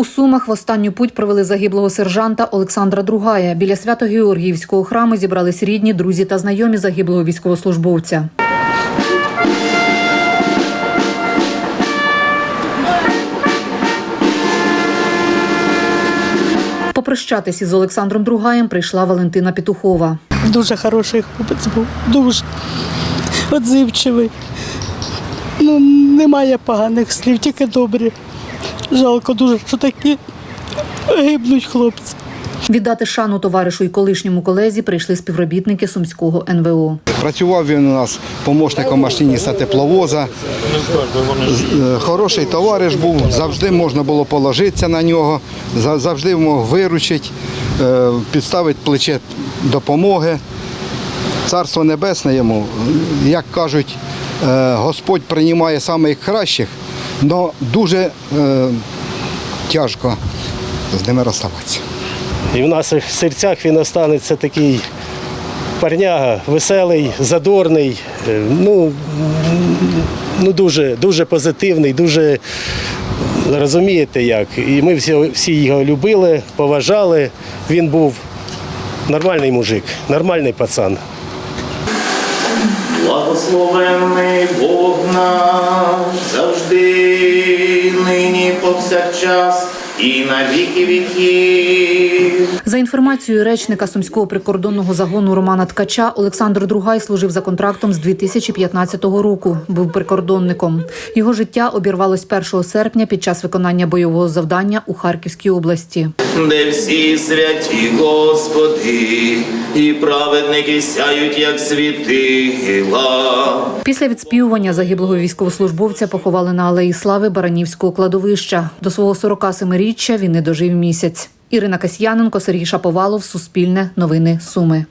У Сумах в останню путь провели загиблого сержанта Олександра Другая. Біля Свято-Георгіївського храму зібрались рідні, друзі та знайомі загиблого військовослужбовця. Попрощатись із Олександром Другаєм прийшла Валентина Петухова. Дуже хороший хлопець був, дуже відзивчивий. Ну, немає поганих слів, тільки добрі. Жалко дуже, що такі гибнуть хлопці. Віддати шану товаришу і колишньому колезі прийшли співробітники сумського НВО. Працював він у нас помощником машиніста тепловоза. Е, Хороший товариш був, завжди можна було положитися на нього, завжди мог виручити, е, підставити плече допомоги. Царство небесне йому, як кажуть, е, Господь приймає самих кращих, але дуже е, тяжко з ними розставатися. І в наших серцях він останеться такий парняга, веселий, задорний, е, ну, ну дуже, дуже позитивний, дуже розумієте як. І ми всі, всі його любили, поважали. Він був нормальний мужик, нормальний пацан. Благословенний Бог наш нині повсякчас і на віки віків. За інформацією речника сумського прикордонного загону Романа Ткача, Олександр Другай служив за контрактом з 2015 року. Був прикордонником. Його життя обірвалось 1 серпня під час виконання бойового завдання у Харківській області. Де всі святі Господи, і праведники сяють, як світила. Після відспівування загиблого військовослужбовця поховали на алеї слави Баранівського кладовища. До свого 47-річчя він не дожив місяць. Ірина Касьяненко, Сергій Шаповалов, Суспільне, Новини Суми.